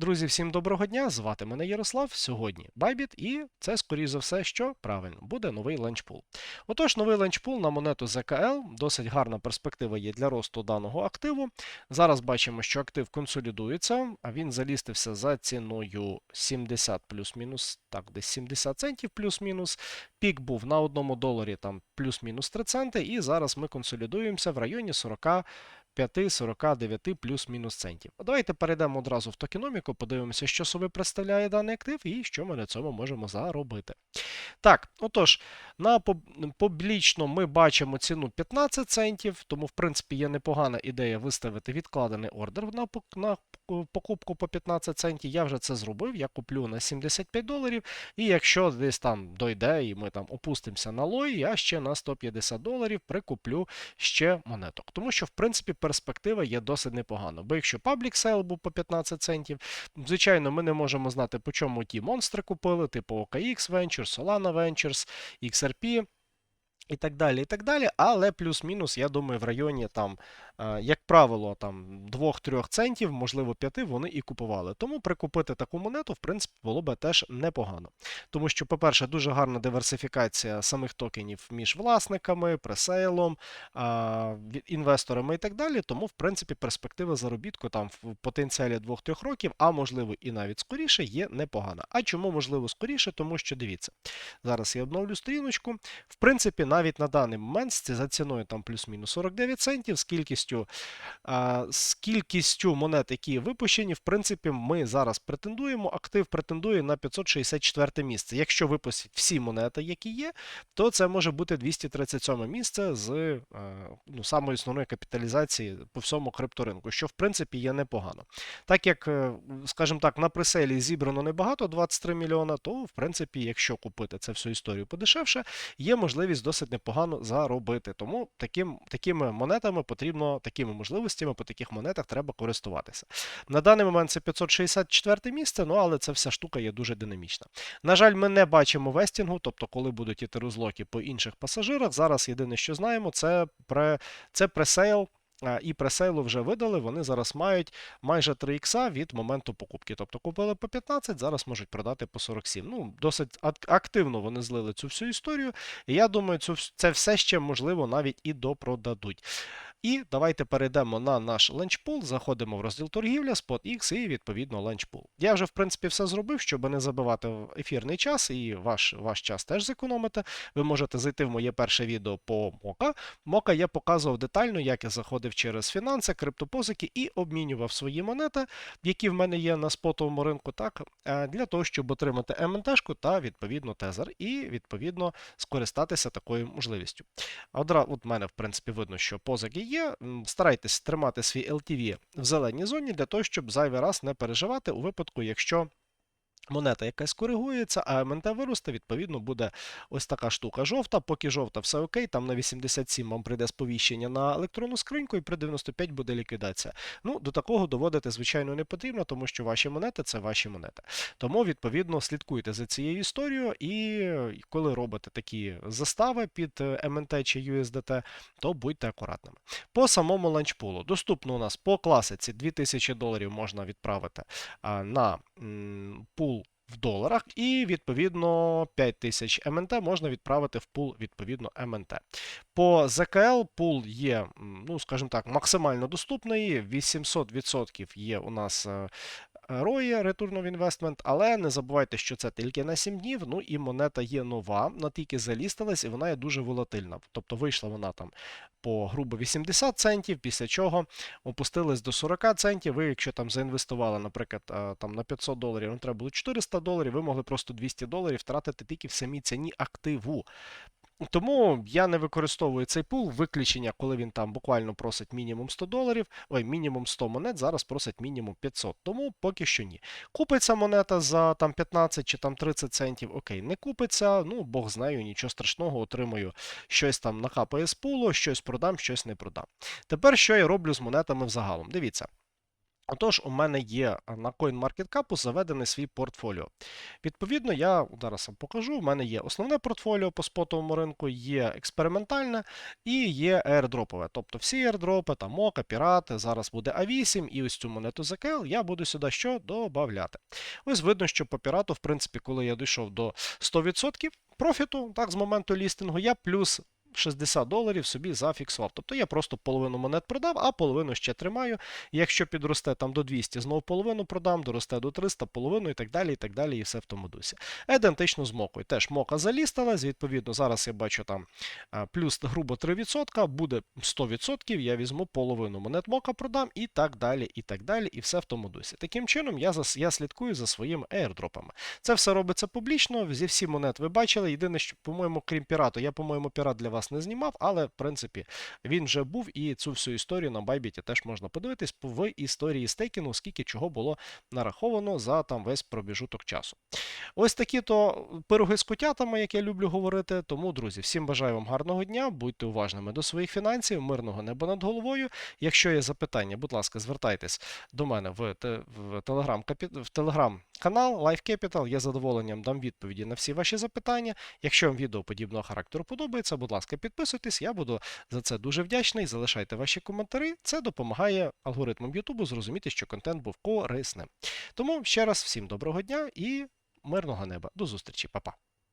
Друзі, всім доброго дня! Звати мене Ярослав. Сьогодні Bybit, і це, скоріш за все, що правильно, буде новий ланчпул. Отож, новий ланчпул на монету ZKL, досить гарна перспектива є для росту даного активу. Зараз бачимо, що актив консолідується, а він залістився за ціною 70 плюс-мінус, так, десь 70 центів плюс-мінус. Пік був на 1 доларі там плюс-мінус 3 центи, і зараз ми консолідуємося в районі 40 5-49 плюс-мінус центів. Давайте перейдемо одразу в токеноміку, подивимося, що собі представляє даний актив і що ми на цьому можемо заробити. Так, отож, на публічно ми бачимо ціну 15 центів, тому, в принципі, є непогана ідея виставити відкладений ордер на покупку по 15 центів. Я вже це зробив. Я куплю на 75 доларів. І якщо десь там дойде, і ми там опустимося на лой, я ще на 150 доларів прикуплю ще монеток. Тому що, в принципі, перспектива є досить непогана. Бо якщо паблік сейл був по 15 центів, звичайно, ми не можемо знати, по чому ті монстри купили, типу OKX Ventures, Solana Ventures, XRP. І так далі, і так далі, але плюс-мінус, я думаю, в районі там як правило, там 2-3 центів, можливо 5, вони і купували. Тому прикупити таку монету, в принципі, було би теж непогано. Тому що, по-перше, дуже гарна диверсифікація самих токенів між власниками, пресейлом, інвесторами і так далі. Тому, в принципі, перспектива заробітку там в потенціалі 2-3 років, а можливо і навіть скоріше, є непогана. А чому можливо скоріше? Тому що дивіться, зараз я обновлю сторіночку. В принципі, навіть на даний момент за ціною там плюс-мінус 49 центів, з кількістю кількістю з кількістю монет, які випущені, в принципі, ми зараз претендуємо. Актив претендує на 564 місце. Якщо випустять всі монети, які є, то це може бути 237 місце з ну, самої основної капіталізації по всьому крипторинку, що в принципі є непогано. Так як, е, скажімо так, на преселі зібрано небагато, 23 мільйона, то в принципі, якщо купити це всю історію подешевше, є можливість досить непогано заробити. Тому таким, такими монетами потрібно такими можливостями по таких монетах треба користуватися. На даний момент це 564 місце, ну але ця вся штука є дуже динамічна. На жаль, ми не бачимо вестінгу, тобто, коли будуть іти розлоки по інших пасажирах. Зараз єдине, що знаємо, це пре, це пресейл і пресейлу вже видали, вони зараз мають майже 3 ікса від моменту покупки. Тобто купили по 15, зараз можуть продати по 47. Ну, Досить активно вони злили цю всю історію. І я думаю, це все ще можливо навіть і допродадуть. І давайте перейдемо на наш ленчпул, заходимо в розділ торгівля, SpotX і відповідно ленчпул. Я вже, в принципі, все зробив, щоб не забивати ефірний час і ваш ваш час теж зекономити. Ви можете зайти в моє перше відео по Мока. Мока я показував детально, як я заходив через фінанси, криптопозики і обмінював свої монети, які в мене є на спотовому ринку, так, е, для того, щоб отримати МНТ-шку та відповідно тезер, і відповідно скористатися такою можливістю. Одразу, от мене, в принципі, видно, що позики є. Старайтесь тримати свій LTV в зеленій зоні для того, щоб зайвий раз не переживати у випадку, якщо Монета якась коригується, а МНТ виросте, відповідно, буде ось така штука жовта. Поки жовта, все окей, там на 87 вам прийде сповіщення на електронну скриньку, і при 95 буде ліквідація. Ну, до такого доводити, звичайно, не потрібно, тому що ваші монети це ваші монети. Тому, відповідно, слідкуйте за цією історією, і коли робите такі застави під МНТ чи USDT, то будьте акуратними. По самому ланчпулу доступно у нас по класиці 2000 доларів можна відправити на пул в доларах, і відповідно 5000 МНТ можна відправити в пул відповідно МНТ. По ЗКЛ пул є, ну скажімо так, максимально доступний. 800% є у нас е, ROI, Return of Investment, але не забувайте, що це тільки на 7 днів. Ну і монета є нова, вона тільки залістилась, і вона є дуже волатильна. Тобто вийшла вона там по грубо 80 центів, після чого опустились до 40 центів. Ви, якщо там заінвестували, наприклад, там на 500 доларів, ну треба було 400 доларів, ви могли просто 200 доларів втратити тільки в самій ціні активу. Тому я не використовую цей пул виключення, коли він там буквально просить мінімум 100 доларів, ой, мінімум 100 монет, зараз просить мінімум 500. Тому поки що ні. Купиться монета за там 15 чи там 30 центів, окей, не купиться, ну Бог знаю, нічого страшного, отримую щось там накапає з пулу, щось продам, щось не продам. Тепер що я роблю з монетами взагалом? Дивіться. Отож, у мене є на CoinMarketCap заведений свій портфоліо. Відповідно, я зараз вам покажу. У мене є основне портфоліо по спотовому ринку, є експериментальне і є airdroпове. Тобто всі airdропи, там Мока, Пірати, зараз буде А8 і ось цю монету ZKL я буду сюди що додати. Ось видно, що по пірату, в принципі, коли я дійшов до 100% профіту, так, з моменту лістингу, я плюс 60 доларів собі зафіксував. Тобто я просто половину монет продав, а половину ще тримаю. Якщо підросте там до 200, знову половину продам, доросте до 300, половину і так далі, і так далі, і все в тому дусі. Ідентично з мокою. Теж мока залісталась, відповідно, зараз я бачу там плюс грубо 3%, буде 100%, я візьму половину монет мока продам і так далі, і так далі, і все в тому дусі. Таким чином, я, зас- я слідкую за своїми airdропами. Це все робиться публічно, зі всі монет ви бачили. Єдине, що, по-моєму, крім пірату, я, по-моєму, пірат для вас не знімав, але в принципі він вже був, і цю всю історію на Bybit теж можна подивитись в історії стейкінгу, скільки чого було нараховано за там весь проміжуток часу. Ось такі то пироги з котятами, як я люблю говорити. Тому, друзі, всім бажаю вам гарного дня, будьте уважними до своїх фінансів, мирного неба над головою. Якщо є запитання, будь ласка, звертайтесь до мене в, в телеграм в телеграм канал Life Capital. Я задоволенням дам відповіді на всі ваші запитання. Якщо вам відео подібного характеру подобається, будь ласка, підписуйтесь. Я буду за це дуже вдячний. Залишайте ваші коментарі. Це допомагає алгоритмам Ютубу зрозуміти, що контент був корисним. Тому ще раз всім доброго дня і мирного неба. До зустрічі, Па-па.